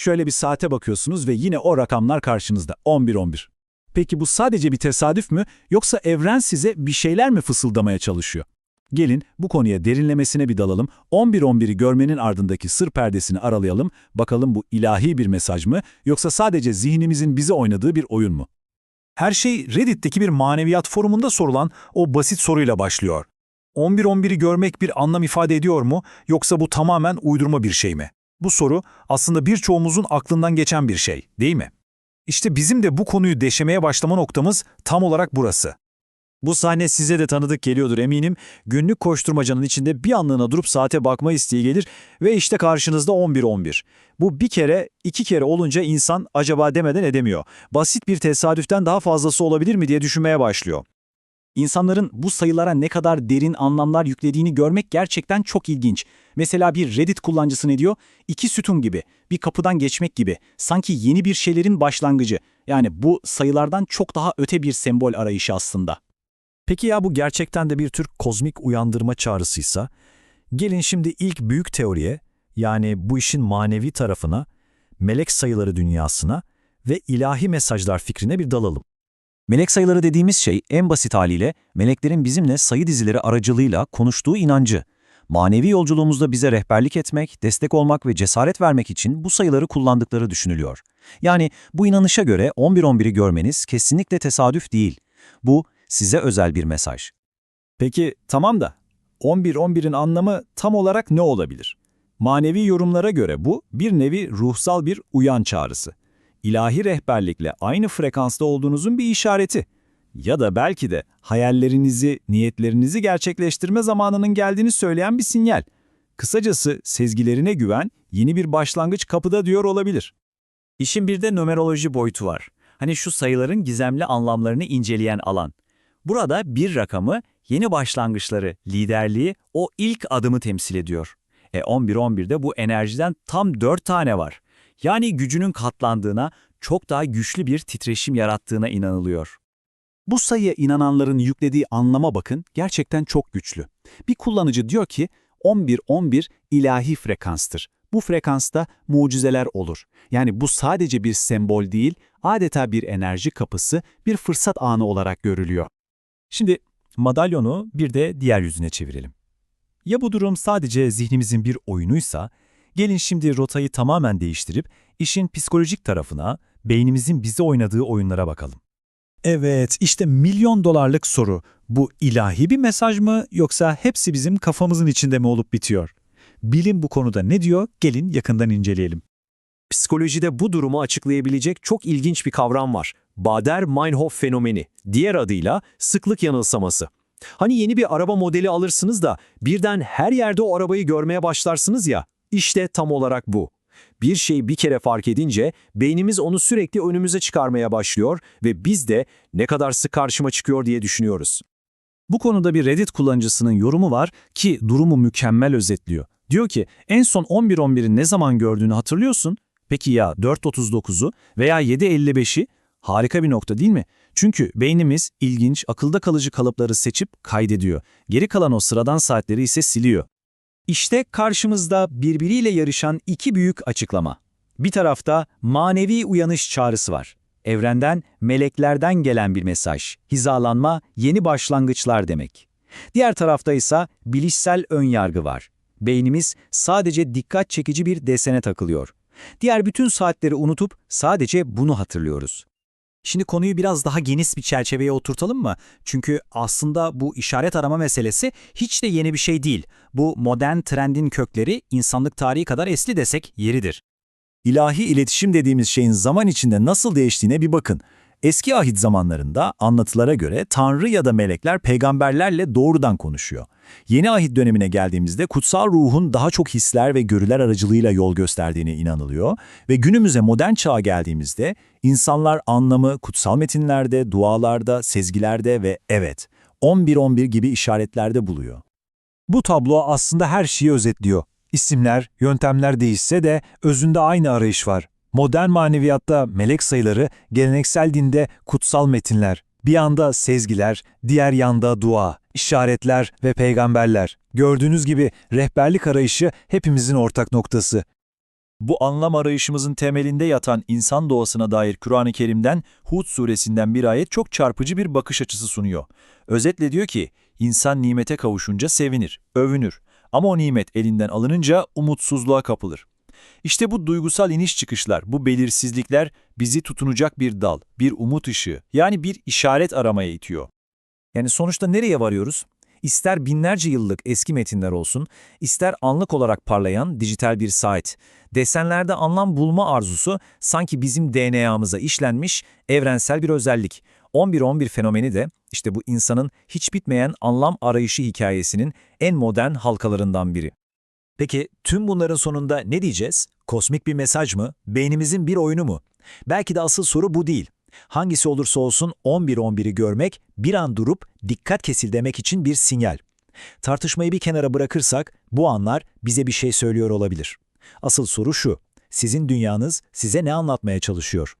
Şöyle bir saate bakıyorsunuz ve yine o rakamlar karşınızda 11-11. Peki bu sadece bir tesadüf mü yoksa evren size bir şeyler mi fısıldamaya çalışıyor? Gelin bu konuya derinlemesine bir dalalım, 11-11'i görmenin ardındaki sır perdesini aralayalım, bakalım bu ilahi bir mesaj mı yoksa sadece zihnimizin bize oynadığı bir oyun mu? Her şey Reddit'teki bir maneviyat forumunda sorulan o basit soruyla başlıyor. 11-11'i görmek bir anlam ifade ediyor mu yoksa bu tamamen uydurma bir şey mi? Bu soru aslında birçoğumuzun aklından geçen bir şey, değil mi? İşte bizim de bu konuyu deşemeye başlama noktamız tam olarak burası. Bu sahne size de tanıdık geliyordur eminim. Günlük koşturmacanın içinde bir anlığına durup saate bakma isteği gelir ve işte karşınızda 11-11. Bu bir kere, iki kere olunca insan acaba demeden edemiyor. Basit bir tesadüften daha fazlası olabilir mi diye düşünmeye başlıyor. İnsanların bu sayılara ne kadar derin anlamlar yüklediğini görmek gerçekten çok ilginç. Mesela bir Reddit kullanıcısı ne diyor? İki sütun gibi, bir kapıdan geçmek gibi, sanki yeni bir şeylerin başlangıcı. Yani bu sayılardan çok daha öte bir sembol arayışı aslında. Peki ya bu gerçekten de bir tür kozmik uyandırma çağrısıysa? Gelin şimdi ilk büyük teoriye, yani bu işin manevi tarafına, melek sayıları dünyasına ve ilahi mesajlar fikrine bir dalalım. Melek sayıları dediğimiz şey en basit haliyle meleklerin bizimle sayı dizileri aracılığıyla konuştuğu inancı. Manevi yolculuğumuzda bize rehberlik etmek, destek olmak ve cesaret vermek için bu sayıları kullandıkları düşünülüyor. Yani bu inanışa göre 11-11'i görmeniz kesinlikle tesadüf değil. Bu size özel bir mesaj. Peki tamam da 11-11'in anlamı tam olarak ne olabilir? Manevi yorumlara göre bu bir nevi ruhsal bir uyan çağrısı. İlahi rehberlikle aynı frekansta olduğunuzun bir işareti. Ya da belki de hayallerinizi, niyetlerinizi gerçekleştirme zamanının geldiğini söyleyen bir sinyal. Kısacası sezgilerine güven, yeni bir başlangıç kapıda diyor olabilir. İşin bir de numeroloji boyutu var. Hani şu sayıların gizemli anlamlarını inceleyen alan. Burada bir rakamı, yeni başlangıçları, liderliği, o ilk adımı temsil ediyor. E 11-11'de bu enerjiden tam 4 tane var. Yani gücünün katlandığına, çok daha güçlü bir titreşim yarattığına inanılıyor. Bu sayıya inananların yüklediği anlama bakın gerçekten çok güçlü. Bir kullanıcı diyor ki 11-11 ilahi frekanstır. Bu frekansta mucizeler olur. Yani bu sadece bir sembol değil, adeta bir enerji kapısı, bir fırsat anı olarak görülüyor. Şimdi madalyonu bir de diğer yüzüne çevirelim. Ya bu durum sadece zihnimizin bir oyunuysa, gelin şimdi rotayı tamamen değiştirip işin psikolojik tarafına, beynimizin bize oynadığı oyunlara bakalım. Evet, işte milyon dolarlık soru. Bu ilahi bir mesaj mı yoksa hepsi bizim kafamızın içinde mi olup bitiyor? Bilim bu konuda ne diyor? Gelin yakından inceleyelim. Psikolojide bu durumu açıklayabilecek çok ilginç bir kavram var. Bader-Meinhof fenomeni, diğer adıyla sıklık yanılsaması. Hani yeni bir araba modeli alırsınız da birden her yerde o arabayı görmeye başlarsınız ya, işte tam olarak bu. Bir şeyi bir kere fark edince beynimiz onu sürekli önümüze çıkarmaya başlıyor ve biz de ne kadar sık karşıma çıkıyor diye düşünüyoruz. Bu konuda bir Reddit kullanıcısının yorumu var ki durumu mükemmel özetliyor. Diyor ki en son 11.11'i ne zaman gördüğünü hatırlıyorsun? Peki ya 4.39'u veya 7.55'i? Harika bir nokta değil mi? Çünkü beynimiz ilginç, akılda kalıcı kalıpları seçip kaydediyor. Geri kalan o sıradan saatleri ise siliyor. İşte karşımızda birbiriyle yarışan iki büyük açıklama. Bir tarafta manevi uyanış çağrısı var. Evrenden, meleklerden gelen bir mesaj. Hizalanma, yeni başlangıçlar demek. Diğer tarafta ise bilişsel önyargı var. Beynimiz sadece dikkat çekici bir desene takılıyor. Diğer bütün saatleri unutup sadece bunu hatırlıyoruz. Şimdi konuyu biraz daha geniş bir çerçeveye oturtalım mı? Çünkü aslında bu işaret arama meselesi hiç de yeni bir şey değil. Bu modern trendin kökleri insanlık tarihi kadar eski desek yeridir. İlahi iletişim dediğimiz şeyin zaman içinde nasıl değiştiğine bir bakın. Eski ahit zamanlarında anlatılara göre Tanrı ya da melekler peygamberlerle doğrudan konuşuyor. Yeni ahit dönemine geldiğimizde kutsal ruhun daha çok hisler ve görüler aracılığıyla yol gösterdiğine inanılıyor ve günümüze modern çağa geldiğimizde insanlar anlamı kutsal metinlerde, dualarda, sezgilerde ve evet 11-11 gibi işaretlerde buluyor. Bu tablo aslında her şeyi özetliyor. İsimler, yöntemler değişse de özünde aynı arayış var. Modern maneviyatta melek sayıları, geleneksel dinde kutsal metinler. Bir yanda sezgiler, diğer yanda dua, işaretler ve peygamberler. Gördüğünüz gibi rehberlik arayışı hepimizin ortak noktası. Bu anlam arayışımızın temelinde yatan insan doğasına dair Kur'an-ı Kerim'den Hud suresinden bir ayet çok çarpıcı bir bakış açısı sunuyor. Özetle diyor ki, insan nimete kavuşunca sevinir, övünür. Ama o nimet elinden alınınca umutsuzluğa kapılır. İşte bu duygusal iniş çıkışlar, bu belirsizlikler bizi tutunacak bir dal, bir umut ışığı, yani bir işaret aramaya itiyor. Yani sonuçta nereye varıyoruz? İster binlerce yıllık eski metinler olsun, ister anlık olarak parlayan dijital bir site. Desenlerde anlam bulma arzusu sanki bizim DNA'mıza işlenmiş evrensel bir özellik. 11-11 fenomeni de işte bu insanın hiç bitmeyen anlam arayışı hikayesinin en modern halkalarından biri. Peki tüm bunların sonunda ne diyeceğiz? Kosmik bir mesaj mı? Beynimizin bir oyunu mu? Belki de asıl soru bu değil. Hangisi olursa olsun 11-11'i görmek bir an durup dikkat kesil demek için bir sinyal. Tartışmayı bir kenara bırakırsak bu anlar bize bir şey söylüyor olabilir. Asıl soru şu, sizin dünyanız size ne anlatmaya çalışıyor?